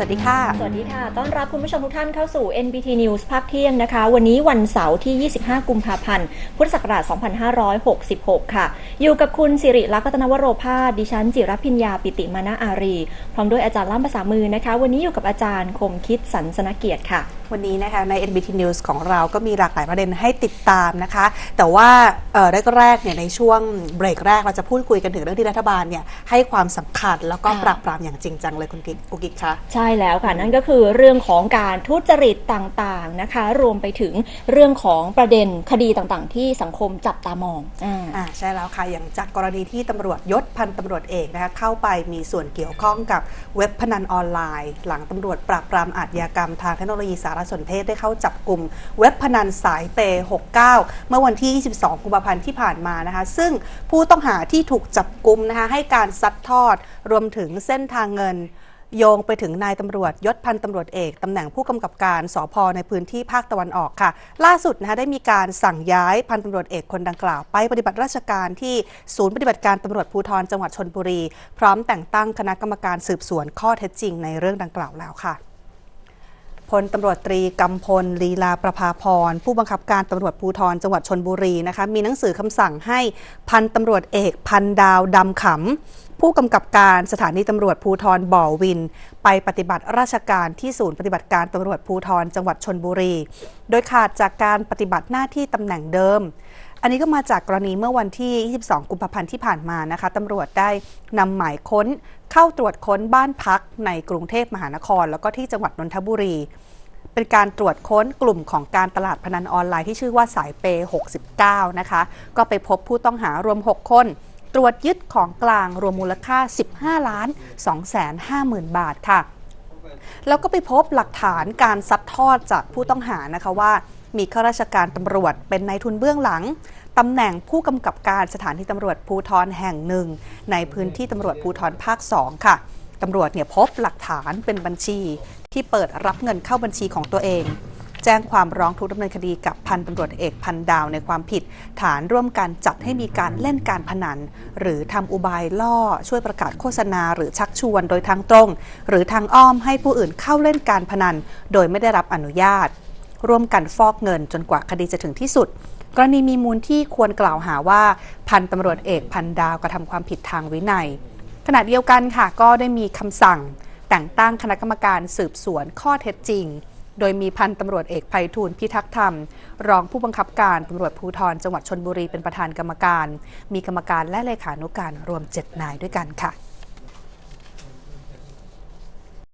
สวัสดีค่ะ สวัสดีค่ะ ต้อนรับคุณผู้ชมทุกท่านเข้าสู่ NBT News ภาคเที่ยงนะคะ วันนี้วันเสาร์ที่ 25 กุมภาพันธ์ พุทธศักราช 2566 ค่ะ อยู่กับคุณสิริลักษณ์รัตนวโรภาสดิฉัน จิรพิญญาปิติมานะอารี พร้อมด้วยอาจารย์ล่ามภาษามือนะคะ วันนี้อยู่กับอาจารย์คมคิดสันสนเกียรติค่ะวันนี้นะคะใน NBT News ของเราก็มีหลากหลายประเด็นให้ติดตามนะคะ แต่ว่าเอ่อแรกๆเนี่ยในช่วงเบรกแรกเราจะพูดคุยกันถึงเรื่องที่รัฐบาลเนี่ยให้ความสำคัญแล้วก็ค่ะปราบปรามอย่างจริงจังเลยคุณกิ๊กกุ๊กกิ๊กคะใช่แล้วค่ะ นั่นก็คือเรื่องของการทุจริตต่างๆนะคะ รวมไปถึงเรื่องของประเด็นคดีต่างๆ ที่สังคมจับตามองอ่าอ่าใช่แล้วค่ะอย่างจากกรณีที่ตำรวจยศพันตำรวจเอกนะคะเข้าไปมีส่วนเกี่ยวข้องกับเว็บพนันออนไลน์ หลังตำรวจปราบปรามอาชญากรรมทางเทคโนโลยีสารสนเทศได้เข้าจับกลุ่มเว็บพนันสายเป69 เมื่อวันที่ 22 กุมภาพันธ์ที่ผ่านมานะคะ ซึ่งผู้ต้องหาที่ถูกจับกลุ่มนะคะให้การซัดทอดรวมถึงเส้นทางเงินโยงไปถึงนายตำรวจยศพันตำรวจเอกตำแหน่งผู้กำกับการสพในพื้นที่ภาคตะวันออกค่ะ ล่าสุดนะคะได้มีการสั่งย้ายพันตำรวจเอกคนดังกล่าว ไปปฏิบัติราชการที่ศูนย์ปฏิบัติการตำรวจภูธรจังหวัดชนบุรี พร้อมแต่งตั้งคณะกรรมการสืบสวนข้อเท็จจริงในเรื่องดังกล่าวแล้วค่ะ พลตำรวจตรีกำพลลีลาประภาพร ผู้บังคับการตำรวจภูธรจังหวัดชนบุรีนะคะมีหนังสือคำสั่งให้พันตำรวจเอกพันดาวดำขำผู้กำกับการสถานีตำรวจภูธรบ่อวิน ไปปฏิบัติราชการที่ศูนย์ปฏิบัติการตำรวจภูธรจังหวัดชนบุรี โดยขาดจากการปฏิบัติหน้าที่ตำแหน่งเดิม อันนี้ก็มาจากกรณีเมื่อวันที่ 22 กุมภาพันธ์ที่ผ่านมานะคะตำรวจได้นำหมายค้นเข้าตรวจค้นบ้านพักในกรุงเทพมหานคร แล้วก็ที่จังหวัดนนทบุรี เป็นการตรวจค้นกลุ่มของการตลาดพนันออนไลน์ที่ชื่อว่าสายเป69 นะคะ ก็ไปพบผู้ต้องหารวม 6 คนตรวจยึดของกลางรวมมูลค่า 15 ล้าน2แสน5หมื่นบาทค่ะ แล้วก็ไปพบหลักฐานการซัดทอดจากผู้ต้องหานะคะว่า มีข้าราชการตำรวจเป็นนายทุนเบื้องหลังตำแหน่งผู้กำกับการสถานีตำรวจภูธรแห่งหนึ่ง ในพื้นที่ตำรวจภูธรภาค 2 ค่ะตำรวจเนี่ยพบหลักฐานเป็นบัญชีที่เปิดรับเงินเข้าบัญชีของตัวเอง แจ้งความร้องทุกข์ดำเนินคดีกับพันตำรวจเอกพันดาวในความผิด ฐานร่วมกันจัดให้มีการเล่นการพนัน หรือทำอุบายล่อช่วยประกาศโฆษณา หรือชักชวนโดยทางตรง หรือทางอ้อมให้ผู้อื่นเข้าเล่นการพนัน โดยไม่ได้รับอนุญาต ร่วมกันฟอกเงินจนกว่าคดีจะถึงที่สุด กรณีมีมูลที่ควรกล่าวหาว่าพันตำรวจเอกพันดาวกระทำความผิดทางวินัย ขณะเดียวกันค่ะก็ได้มีคำสั่ง แต่งตั้งคณะกรรมการสืบสวนข้อเท็จจริง โดยมีพันตำรวจเอกไพฑูรย์พิทักษ์ธรรม รองผู้บังคับการตำรวจภูธรจังหวัดชนบุรีเป็นประธานกรรมการ มีกรรมการและเลขานุการรวม 7 นายด้วยกันค่ะ